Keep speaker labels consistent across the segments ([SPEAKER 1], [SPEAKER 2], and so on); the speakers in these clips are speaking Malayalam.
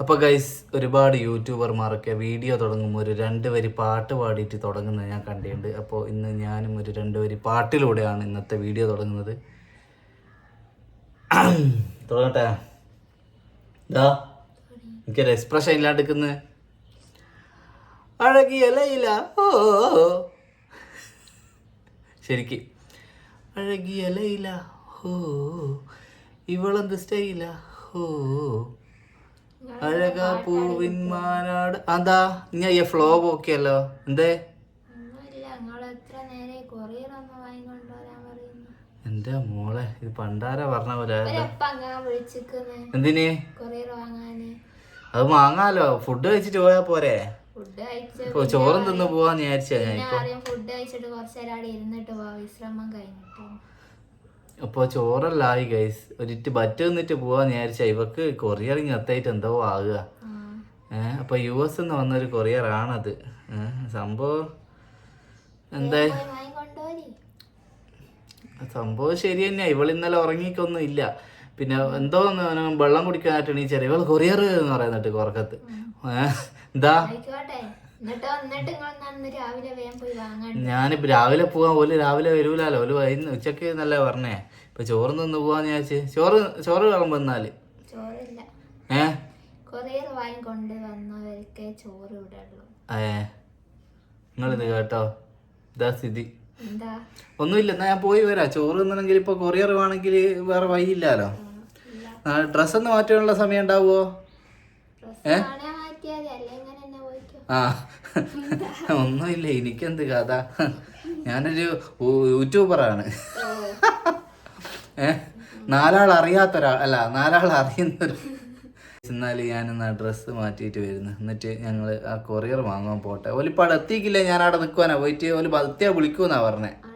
[SPEAKER 1] അപ്പോൾ ഗൈസ് ഒരുപാട് യൂട്യൂബർമാരൊക്കെ വീഡിയോ തുടങ്ങുമ്പോൾ ഒരു രണ്ട് വരി പാട്ട് പാടിയിട്ട് തുടങ്ങുന്നത് ഞാൻ കണ്ടിട്ടുണ്ട്. അപ്പോൾ ഇന്ന് ഞാനും ഒരു രണ്ട് വരി പാട്ടിലൂടെയാണ് ഇന്നത്തെ വീഡിയോ തുടങ്ങുന്നത്. തുടങ്ങട്ടെ. ഇതാ എനിക്കൊരു എക്സ്പ്രഷൻ ഇല്ലാണ്ടിരിക്കുന്നത് അഴകിയലയില ഓ ശരിക്ക്. അഴകിയലയില ഓ ഇവളെന്ത് സ്റ്റൈല ഹോ അഴക പൂവിൻ മാനാട് അതാ ഈ ഫ്ലോ പോക്കിയല്ലോ എന്തേ? എന്റെ മോളെ ഇത് പണ്ടാര പറഞ്ഞ പോലെ എന്തിന്? അത് വാങ്ങാലോ. ഫുഡ് കഴിച്ചിട്ട് പോയാ പോരെ. ചോറും തിന്ന് പോവാന്ന് വിചാരിച്ചാ ഞാൻ
[SPEAKER 2] ഫുഡ് കഴിച്ചിട്ട് കുറച്ചേരം അവിടെ ഇരുന്നിട്ട് പോവാ. വിശ്രമം കഴിഞ്ഞിട്ട്.
[SPEAKER 1] അപ്പൊ ചോറല്ലായി ഗൈസ് ഒരിറ്റ് ബറ്റ് നിന്നിട്ട് പോവാന്ന് വിചാരിച്ച ഇവക്ക് കൊറിയർ ഇങ്ങത്തായിട്ട് എന്തോ ആകുക. ഏഹ് അപ്പൊ യു എസ് നിന്ന് വന്നൊരു കൊറിയർ ആണത് സംഭവം എന്താ? സംഭവം ശരി തന്നെയാ ഇവൾ ഇന്നലെ ഉറങ്ങിക്കൊന്നും ഇല്ല. പിന്നെ എന്തോ വെള്ളം കുടിക്കാനായിട്ട് എണീച്ചാൽ ഇവൾ കൊറിയർ എന്ന് പറയുന്നിട്ട് കൊറക്കത്ത്. ഏഹ് എന്താ?
[SPEAKER 2] എന്നിട്ട് വന്നിട്ട് നിങ്ങൾ രാവിലെ വേഗം പോയി വാങ്ങാൻ
[SPEAKER 1] ഞാനിപ്പോ രാവിലെ പോവാൻ ഓൽ രാവിലെ വരൂലല്ലോ. ഓൽ വൈകുന്ന ഉച്ചയ്ക്ക് നല്ല പറഞ്ഞേ? ഇപ്പൊ ചോറ് നിന്ന് പോവാന്ന് വിചാരിച്ച്. ചോറ് ചോറ് വിളമ്പ് എന്നാൽ
[SPEAKER 2] ചോറില്ല.
[SPEAKER 1] ഏ?
[SPEAKER 2] കൊറിയർ വന്നവർക്കേ ചോറ് വിടുള്ളൂ
[SPEAKER 1] ഏ? നിങ്ങളിത് കേട്ടോ. ഇതാ സ്ഥിതി.
[SPEAKER 2] എന്താ?
[SPEAKER 1] ഒന്നുമില്ല എന്നാ ഞാൻ പോയി വരാം. ചോറ് തിന്നണമെങ്കിൽ ഇപ്പൊ കൊറിയർ വേണമെങ്കിൽ വേറെ വഴിയില്ലല്ലോ. ഡ്രസ്സൊന്ന് മാറ്റാനുള്ള സമയം ഉണ്ടാവുമോ
[SPEAKER 2] ഡ്രസ് കാണാൻ മാറ്റിയാൽ മതി അല്ലെ ഇങ്ങനെ തന്നെ പോയിക്കോ
[SPEAKER 1] ആ. ഒന്നുമില്ല എനിക്കെന്ത് കഥ? ഞാനൊരു യൂട്യൂബറാണ്. ഏ? നാലാൾ അറിയാത്ത ഒരാൾ അല്ല നാലാൾ അറിയുന്നൊരു. എന്നാൽ ഞാനിന്ന് ഡ്രസ്സ് മാറ്റിയിട്ട് വരുന്നു. എന്നിട്ട് ഞങ്ങൾ ആ കൊറിയർ വാങ്ങാൻ പോട്ടെ. ഒലിപ്പാട് എത്തിക്കില്ലേ ഞാൻ അവിടെ നിൽക്കുവാനാ പോയിട്ട്. ഓൽ ബത്തിയാ വിളിക്കൂന്നാ പറഞ്ഞേ.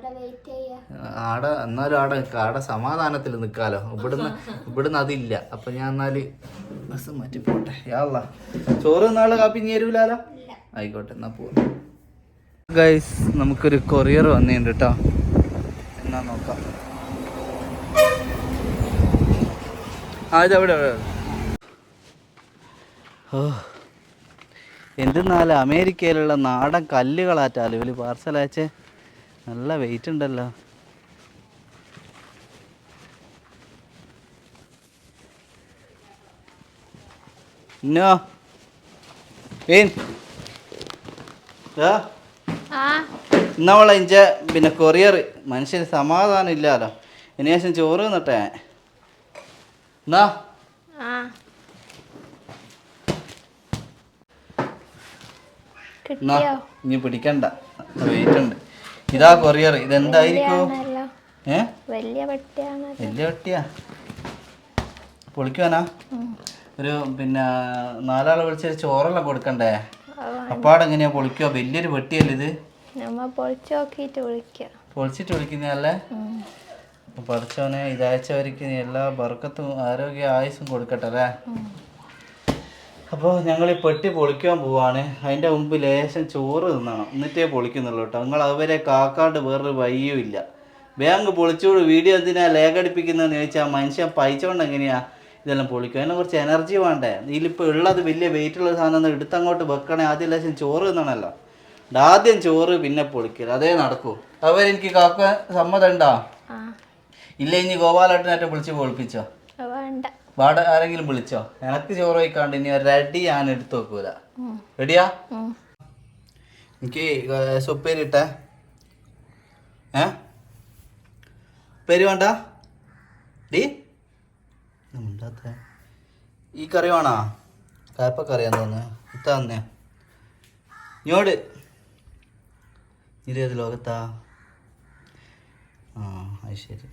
[SPEAKER 1] ആടെ എന്നാലും ആടെ നിൽക്കാം ആടെ സമാധാനത്തിൽ നിൽക്കാലോ ഇവിടുന്ന് ഇവിടുന്ന് അതില്ല. അപ്പൊ ഞാൻ എന്നാൽ ബസ് മാറ്റി പോട്ടെ. യാള്ള ചോറ് നാളെ കാപ്പി ഇനി തരൂലാലോ ആയിക്കോട്ടെ എന്നാ പോവാം. ഗൈസ് നമുക്കൊരു കൊറിയർ വന്നിട്ടുണ്ട് കേട്ടോ എന്നാ നോക്കാം. ആ ഇതെവിടെ ഓ എന്തെന്നാലും അമേരിക്കയിലുള്ള നാടൻ കല്ലുകളാറ്റാലും ഇവർ പാർസൽ അയച്ചേ. നല്ല വെയിറ്റ് ഉണ്ടല്ലോ. ഇന്നോ
[SPEAKER 2] Pin.
[SPEAKER 1] ഇന്നവളെ ഇഞ്ചെ പിന്നെ കൊറിയർ മനുഷ്യന് സമാധാനം ഇല്ലാലോ. ഇനി ശേഷം ചോറ് നിട്ടെ എന്നാ? ഇനി പിടിക്കണ്ട. വെയിറ്റ് ഉണ്ട് ഇതാ കൊറിയർ. ഇതെന്തായിരിക്കും? ഏ?
[SPEAKER 2] വലിയ
[SPEAKER 1] വെട്ടിയാ? പൊളിക്കുവാനാ? ഒരു പിന്നെ നാലാളെ വിളിച്ച ചോറെല്ലാം കൊടുക്കണ്ടേ? അപ്പാടെങ്ങനെയാ പൊളിക്കോ വലിയൊരു വെട്ടിയല്ല ഇത്? പൊളിച്ചിട്ട് വിളിക്കുന്നതല്ലേ അപ്പൊ പഠിച്ചവനെ ഇതയച്ചവർക്ക് എല്ലാ ബർക്കത്തും ആരോഗ്യ ആയുസും കൊടുക്കട്ടെ അല്ലേ? അപ്പോൾ ഞങ്ങൾ ഈ പെട്ടി പൊളിക്കാൻ പോവാണ്. അതിന്റെ മുമ്പ് ലേശം ചോറ് തിന്നണം. എന്നിട്ടേ പൊളിക്കുന്നുള്ളൂ കേട്ടോ. നിങ്ങൾ അവരെ കാക്കാണ്ട് വേറൊരു വഴിയും ഇല്ല. ബാങ്ക് പൊളിച്ചോട് വീഡിയോ എന്തിനാ ലേഖടിപ്പിക്കുന്നതെന്ന് ചോദിച്ചാൽ മനുഷ്യൻ പൈച്ചോണ്ട് എങ്ങനെയാ ഇതെല്ലാം പൊളിക്കും. അതിനെ കുറച്ച് എനർജി വേണ്ടേ? ഇതിലിപ്പോൾ ഉള്ളത് വലിയ വെയിറ്റ് ഉള്ള സാധനം എടുത്ത് എടുത്തങ്ങോട്ട് വെക്കണേ ആദ്യം ലേശം ചോറ് തിന്നണല്ലോ. ആദ്യം ചോറ് പിന്നെ പൊളിക്കൽ അതേ നടക്കൂ. അവരെനിക്ക് കാക്ക സമ്മതം ഉണ്ടോ ഇല്ല ഇനി ഗോപാലേട്ടനായിട്ട് വിളിച്ച് പൊളിപ്പിച്ചോ? വാട ആരെങ്കിലും വിളിച്ചോ? എനക്ക് ചോറ് വയ്ക്കാണ്ട് ഇനി റെഡി ഞാൻ എടുത്തു വെക്കൂല. റെഡിയാ എനിക്ക് സുപ്പേരിട്ടേ ഏ? പേര് വേണ്ട? ഡീ? ഉണ്ടാത്ത ഈ കറി വേണോ? കായപ്പക്കറിയാന്ന് തോന്നുന്നു. ഇത്ത തന്നെ. ഇങ്ങോട്ട്. ഇതേത് ലോകത്താ. ആ അത് ശരി.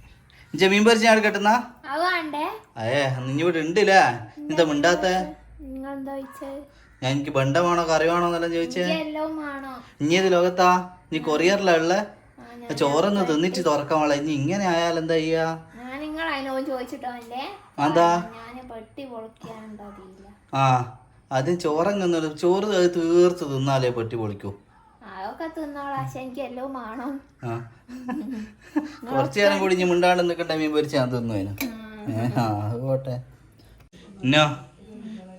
[SPEAKER 1] ഇഞ്ച മീൻ പൊരിച്ച് ഞാൻ
[SPEAKER 2] വേണ്ടേ?
[SPEAKER 1] അയേ ഇഞ്ഞിവിടെ ഉണ്ടല്ലേ? എന്താ മിണ്ടാത്ത? ഞാൻ എനിക്ക് ബണ്ട വേണോ കറി വേണോ എന്നെല്ലാം ചോദിച്ചേ. ഇനി ഏത് ലോകത്താ? നീ കൊറിയറിലാ ഉള്ളേ? ചോറൊന്ന് തിന്നിട്ട് തുറക്കാൻ വള ഇനി ഇങ്ങനെ ആയാൽ എന്താ ചെയ്യാ?
[SPEAKER 2] ചോദിച്ചിട്ടോ
[SPEAKER 1] അതാ.
[SPEAKER 2] പെട്ടി പൊളിക്കാനുണ്ടോ
[SPEAKER 1] ആ ആദ്യം ചോറങ്ങ് ചോറ് അത് തീർത്ത് തിന്നാലേ പെട്ടി പൊളിക്കൂ.
[SPEAKER 2] അതൊക്കെ തിന്നോളാം. പക്ഷെ എനിക്ക് എല്ലാം വേണം.
[SPEAKER 1] കുറച്ചു നേരം കൂടി ഇനി മിണ്ടാണ്ട് നിൽക്കട്ടെ മീൻ പൊരിച്ച് ഞാൻ തിന്നു അതിന്. ആ അത് പോട്ടെ.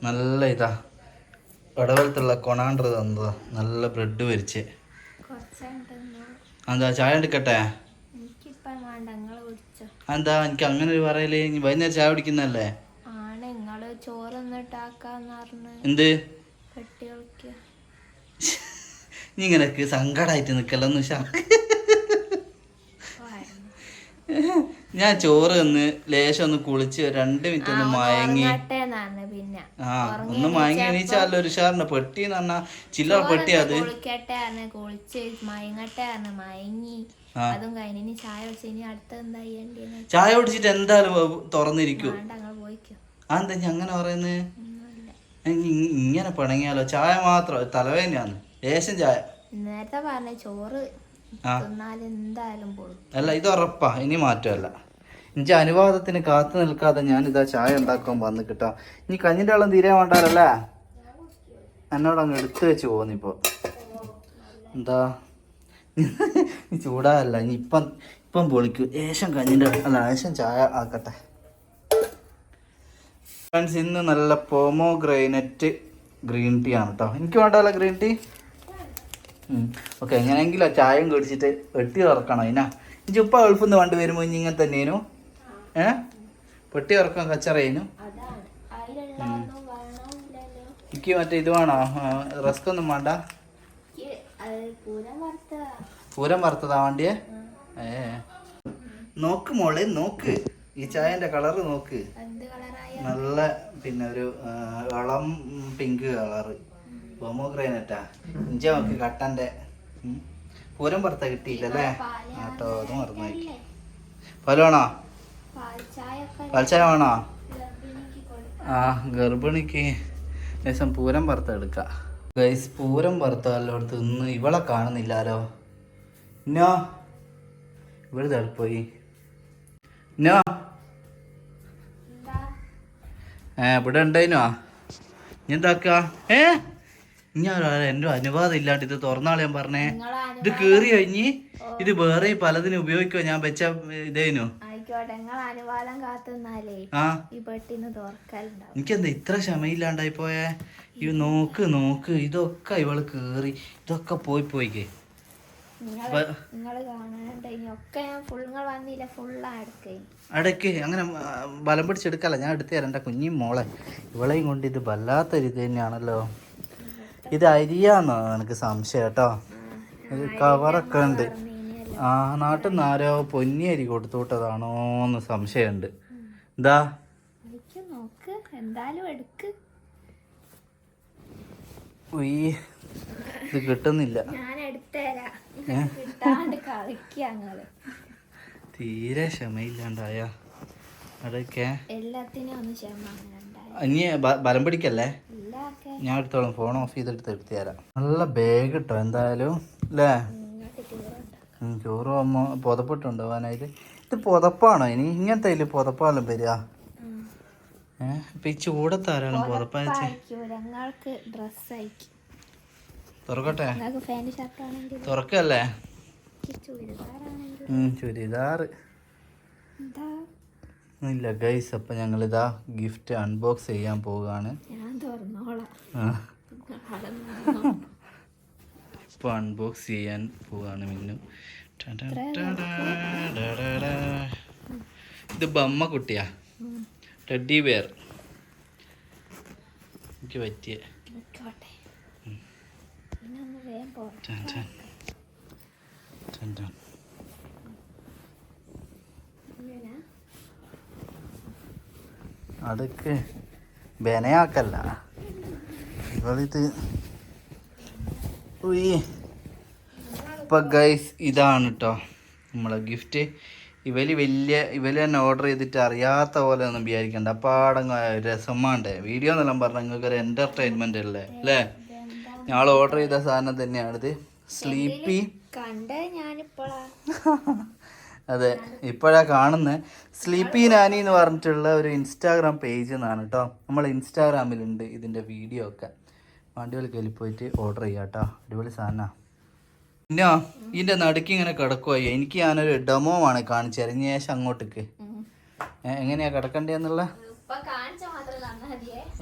[SPEAKER 1] നല്ല ഇതാ. ഇടവലത്തുള്ള കൊണാണ്ടർ തന്നതാ. നല്ല ബ്രെഡ്
[SPEAKER 2] പൊരിച്ച്.
[SPEAKER 1] എന്താ ചായ എടുക്കട്ടെ
[SPEAKER 2] എനിക്കിപ്പം വേണ്ട നിങ്ങൾ കുടിച്ചോ
[SPEAKER 1] എന്താ എനിക്ക് അങ്ങനെ ഒരു പറയലേ? ഇനി വൈകുന്നേരം ചായ കുടിക്കുന്നല്ലേ
[SPEAKER 2] ആണ് നിങ്ങൾ ചോറൊന്നിട്ടാക്കാന്ന് പറഞ്ഞ്.
[SPEAKER 1] എന്ത്?
[SPEAKER 2] പെട്ടികൾക്ക്
[SPEAKER 1] നീ ഇങ്ങനെയൊക്കെ സങ്കടമായിട്ട് നിൽക്കല്ലെന്ന് ഉഷ ഞാൻ ചോറ് ഒന്ന് ലേശം ഒന്ന് കുളിച്ച് രണ്ട് മിനിറ്റ് ഒന്ന് മയങ്ങി ഒന്ന് മയങ്ങി എണീച്ചാലോ ഒരു ഷാറിന് പെട്ടി എന്ന് പറഞ്ഞാ ചില്ലറ പെട്ടി അത്.
[SPEAKER 2] കുളിക്കട്ടെ ആണ് കുളിച്ച് മയങ്ങട്ടെ ആണ് മയങ്ങി.
[SPEAKER 1] ആ.
[SPEAKER 2] അതും കഴിഞ്ഞ് ചായ അടുത്ത എന്താ
[SPEAKER 1] ചായ കുടിച്ചിട്ട് എന്തായാലും തുറന്നിരിക്കും.
[SPEAKER 2] അതെന്താ
[SPEAKER 1] ആ എന്താ ഞാൻ അങ്ങനെ പറയുന്നത് ഇങ്ങനെ പിണങ്ങിയാലോ? ചായ മാത്രം തലവേദനയാണ്. ലേശം ചായ.
[SPEAKER 2] നേരത്തെ പറഞ്ഞ ചോറ്
[SPEAKER 1] അല്ല ഇത് ഉറപ്പാ. ഇനി മാറ്റമല്ല. ഇഞ്ചി അനുവാദത്തിന് കാത്തു നിൽക്കാതെ ഞാൻ ഇതാ ചായ ഉണ്ടാക്കാൻ വന്ന് കിട്ടാം. ഇനി കഞ്ഞിന്റെ വെള്ളം തീരെ വേണ്ടാലല്ലേ? എന്നോട് അങ്ങ് എടുത്തു വെച്ച് പോന്നിപ്പോ എന്താ? നീ ചൂടാല്ല ഇനി ഇപ്പം ഇപ്പം പൊളിക്കൂ. ഏശം കഞ്ഞിന്റെ അല്ല ഏശം ചായ ആക്കട്ടെ. ഫ്രണ്ട്സ് ഇന്ന് നല്ല പോമോഗ്രൈനറ്റ് ഗ്രീൻ ടീ ആണ് കേട്ടോ എനിക്ക് വേണ്ടല്ലോ ഗ്രീൻ ടീ? ഓക്കെ എങ്ങനെയെങ്കിലും ചായയും കുടിച്ചിട്ട് വെട്ടി തുറക്കണം അതിനാ ഇഞ്ചി ഉപ്പ ഗൾഫിൽ നിന്ന് വണ്ടി വരുമ്പോൾ ഇനി ഇങ്ങനെ തന്നെയേനു? ഏ? പെട്ടി ഉറക്കം കച്ചറയിനു? എനിക്ക് മറ്റേ ഇത് വേണോ? റസ്ക് ഒന്നും വേണ്ട.
[SPEAKER 2] പൂരം വറുത്തതാ
[SPEAKER 1] വണ്ടിയെ? ഏ. നോക്ക് മോളെ നോക്ക്. ഈ ചായന്റെ കളറ് നോക്ക്. നല്ല പിന്നെ ഒരു ഇളം പിങ്ക് കളറ് ബൊമോഗ്രൈനറ്റാ ഇഞ്ച നോക്ക് കട്ടന്റെ. പൂരം പുറത്ത കിട്ടിയില്ലല്ലേ? ആട്ടോ അത് മറന്നു.
[SPEAKER 2] പാൽ വേണോ?
[SPEAKER 1] പാൽച്ചായ വേണോ? ആ ഗർഭിണിക്ക് ലേശം പൂരം വറുത്ത എടുക്കാം ഗൈസ് പൂരം വറുത്തല്ലോടത്ത് ഇന്ന് ഇവളെ കാണുന്നില്ലാലോ? ഇന്നോ? ഇവിടെ തടുപ്പോയി ഇന്നോ? ഏ ഇവിടെ ഉണ്ടായിനോ നീ എന്താക്ക? ഏ? ഞാൻ എന്റെ അനുവാദം ഇല്ലാണ്ട് ഇത് തുറന്നാളെ ഞാൻ പറഞ്ഞേ. ഇത് കേറി കഴിഞ്ഞ് ഇത് വേറെ പലതിനും ഉപയോഗിക്കോ ഞാൻ വെച്ച ഇതേനു.
[SPEAKER 2] ആയിക്കോട്ടെ നിങ്ങൾ അനുവാദം കാത്തുന്നാലേ ഈ പെട്ടിന്ന് തുറക്കലുണ്ടാവും.
[SPEAKER 1] എനിക്കെന്താ ഇത്ര ക്ഷമയില്ലാണ്ടായി പോയേ? ഈ നോക്ക് നോക്ക് ഇതൊക്കെ ഇവൾ കേറി ഇതൊക്കെ പോയി പോയിക്കേ. അടക്ക്. അങ്ങനെ ബലം പിടിച്ചെടുക്കല്ല. ഞാൻ എടുത്തു തരാം എന്റെ കുഞ്ഞി മോളെ. ഇവളെയും കൊണ്ട് ഇത് വല്ലാത്ത ഇത് തന്നെയാണല്ലോ. ഇത് അരിയാന്നോ? എനിക്ക് സംശയം കേട്ടോ കവറൊക്കെ ഉണ്ട്. ആ നാട്ടിൽ നിന്ന് ആരോ പൊന്നി അരി കൊടുത്തു വിട്ടതാണോ എന്ന് സംശയമുണ്ട്. എന്താ?
[SPEAKER 2] നോക്ക് എന്തായാലും എടുക്ക്.
[SPEAKER 1] ഉയ്യ് ഇത് കിട്ടുന്നില്ല. തീരെ ക്ഷമയില്ലാണ്ടായ.
[SPEAKER 2] ഉണ്ടായി
[SPEAKER 1] ഇനി ബലം പിടിക്കല്ലേ? ഞാൻ എടുത്തോളാം. ഫോൺ ഓഫ് ചെയ്തെടുത്ത് എടുത്തു തരാം. നല്ല ബാഗ് കിട്ടോ എന്തായാലും അല്ലേ ചോറ് അമ്മ പുതപ്പിട്ടുണ്ടാവാനായിട്ട് ഇത് പുതപ്പാണോ? ഇനി ഇങ്ങനത്തെ ഇതിൽ പുതപ്പാലും വരിക. ഏഹ് ഇപ്പൊ ഈ ചൂടത്താരാണ് തുറക്കട്ടെ? തുറക്കല്ലേ?
[SPEAKER 2] ചുരിദാർ
[SPEAKER 1] ഇല്ല ഗൈസ് അപ്പൊ ഞങ്ങളിതാ ഗിഫ്റ്റ് അൺബോക്സ് ചെയ്യാൻ പോവുകയാണ്.
[SPEAKER 2] ഞാൻ തുറന്നോളാം.
[SPEAKER 1] ആ,
[SPEAKER 2] നിങ്ങൾ അവിടെ നിന്നോ.
[SPEAKER 1] ഇപ്പൊ അൺബോക്സ് ചെയ്യാൻ പോവാണ് മിന്നു. ഇത് ബമ്മ കുട്ടിയാ. ടെഡി ബെയർ എനിക്ക് പറ്റിയ.
[SPEAKER 2] അതൊക്കെ ബനയാക്കല്ല. ഒന്ന് വേഗം പോട്ടെ
[SPEAKER 1] ടൻ ടൻ. ടൻ ടൻ.
[SPEAKER 2] ഇങ്ങനെ
[SPEAKER 1] അടുക്ക് ബെനയാക്കല്ല ഇവളിത് ഇപ്പൊ ഗൈസ് ഇതാണ് കേട്ടോ നമ്മളെ ഗിഫ്റ്റ് ഇവൽ വലിയ ഇവൽ തന്നെ ഓർഡർ ചെയ്തിട്ട് അറിയാത്ത പോലെ ഒന്നും വിചാരിക്കണ്ട. പാടങ്ങ രസമാണ്ട്. വീഡിയോ എന്നെല്ലാം പറഞ്ഞാൽ നിങ്ങൾക്ക് ഒരു എന്റർടൈൻമെന്റ് അല്ലേ? അല്ലേ? ഞങ്ങൾ ഓർഡർ ചെയ്ത സാധനം തന്നെയാണിത്. സ്ലീപ്പി അതെ ഇപ്പോഴാ കാണുന്നത് സ്ലീപ്പി നാനി എന്ന് പറഞ്ഞിട്ടുള്ള ഒരു ഇൻസ്റ്റാഗ്രാം പേജ് എന്നാണ് കേട്ടോ നമ്മൾ ഇൻസ്റ്റാഗ്രാമിലുണ്ട് ഇതിന്റെ വീഡിയോ ഒക്കെ. വണ്ടികൾക്കയിൽ പോയിട്ട് ഓർഡർ ചെയ്യാം കേട്ടോ അടിപൊളി സാധനമാണ് പിന്നെ ഇതിന്റെ നടുക്ക് ഇങ്ങനെ കിടക്കുവായി എനിക്ക് ഞാനൊരു ഡെമോ ആണ് കാണിച്ചു തരാം. ഇനി ശേഷം അങ്ങോട്ടേക്ക്. എങ്ങനെയാ കിടക്കണ്ടേന്നുള്ള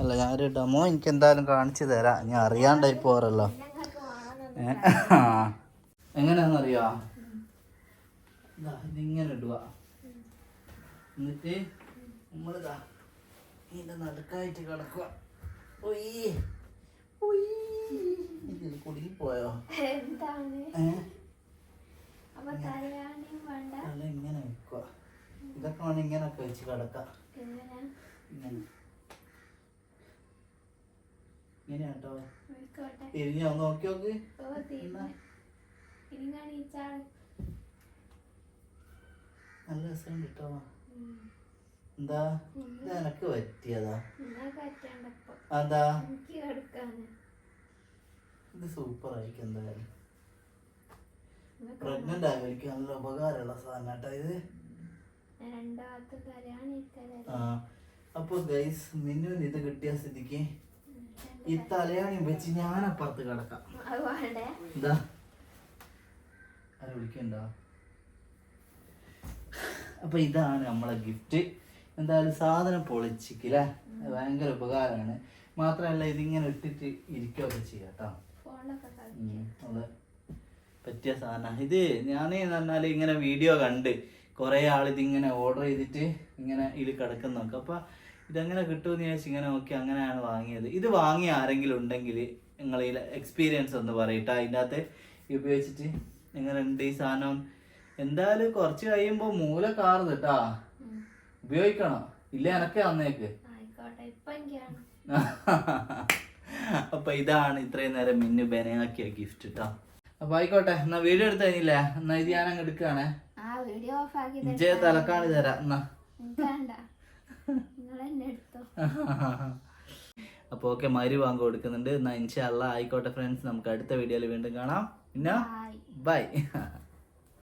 [SPEAKER 1] അല്ല ഞാനൊരു ഡെമോ എനിക്ക് എന്തായാലും കാണിച്ചു തരാം. ഞാൻ അറിയാണ്ടായി പോറല്ലോ? എങ്ങനെയാണെന്നറിയോ? ഇതാ ഇതിങ്ങനെ ഇടുക. എന്നിട്ട് നമ്മളിതാ ഇതിന്റെ നടുക്കായിട്ട് കിടക്കുക ഒയ്യ് ഇതിൽ കുടുങ്ങി പോയോ? ഇങ്ങനെ. വെക്കുക ഇതൊക്കെ വേണം ഇങ്ങനൊക്കെ വെച്ച് കിടക്കാം. ഇങ്ങനെ. തിരിഞ്ഞോ നോക്കി നോക്ക്. നല്ല രസം കേട്ടോ എന്താ? നിനക്ക് പറ്റിയതാ? അതാ? ഇത് സൂപ്പർ ആയിരിക്കും എന്തായാലും. പ്രഗ്നന്റ് ആയവർക്ക് നല്ല ഉപകാരമുള്ള സാധനം ഇത്. ആ അപ്പോൾ ഗൈസ് മിന്നുവിന് ഇത് കിട്ടിയ സ്ഥിതിക്ക് ഈ തലയാണി വെച്ച് ഞാൻ അപ്പുറത്ത് കിടക്കാം.
[SPEAKER 2] അത്
[SPEAKER 1] എന്താ? ആരെ വിളിക്കണ്ട? അപ്പൊ ഇതാണ് നമ്മളെ ഗിഫ്റ്റ് എന്തായാലും സാധനം പൊളിച്ചിക്കില്ലേ ഭയങ്കര ഉപകാരമാണ്. മാത്രമല്ല ഇതിങ്ങനെ ഇട്ടിട്ട് ഇരിക്കുകയൊക്കെ ചെയ്യാം കേട്ടോ അതെ പറ്റിയ സാധനമാണ്. ഇത് ഞാൻ പറഞ്ഞാൽ ഇങ്ങനെ വീഡിയോ കണ്ട് കുറേ ആളിതിങ്ങനെ ഓർഡർ ചെയ്തിട്ട് ഇങ്ങനെ ഇതിൽ കിടക്കുന്നൊക്കെ അപ്പോൾ ഇതെങ്ങനെ കിട്ടുമെന്ന് ചോദിച്ചാൽ ഇങ്ങനെ നോക്കി അങ്ങനെയാണ് വാങ്ങിയത്. ഇത് വാങ്ങിയ ആരെങ്കിലും ഉണ്ടെങ്കിൽ നിങ്ങൾ ഈ എക്സ്പീരിയൻസ് ഒന്ന് പറയട്ടെ അതിന്റെ അകത്ത് ഉപയോഗിച്ചിട്ട് നിങ്ങൾ ഉണ്ട് ഈ സാധനം. എന്തായാലും കുറച്ച് കഴിയുമ്പോൾ മൂല കാർന്ന് കേട്ടാ. ഉപയോഗിക്കണം? ഇല്ല എനക്ക്
[SPEAKER 2] അന്നേക്ക്
[SPEAKER 1] അപ്പൊ ഇതാണ് ഇത്രയും നേരം മിന്നു ബനയാക്കിയ ഗിഫ്റ്റ് കേട്ടോ അപ്പൊ ആയിക്കോട്ടെ എന്നാ വീഡിയോ എടുത്ത് കഴിഞ്ഞില്ലേ? എന്നാ ഇത് ഞാൻ അങ്ങ് എടുക്കുകയാണേ ഇജയ തലക്കാണി തരാം എന്നാ.
[SPEAKER 2] അപ്പൊ
[SPEAKER 1] അപ്പോൾ ഓക്കെ മരി വാങ്ങ കൊടുക്കുന്നുണ്ട്. എന്നാ ഇൻഷല്ല ആയിക്കോട്ടെ ഫ്രണ്ട്സ് നമുക്ക് അടുത്ത വീഡിയോയിൽ വീണ്ടും കാണാം. പിന്നെ ബൈ.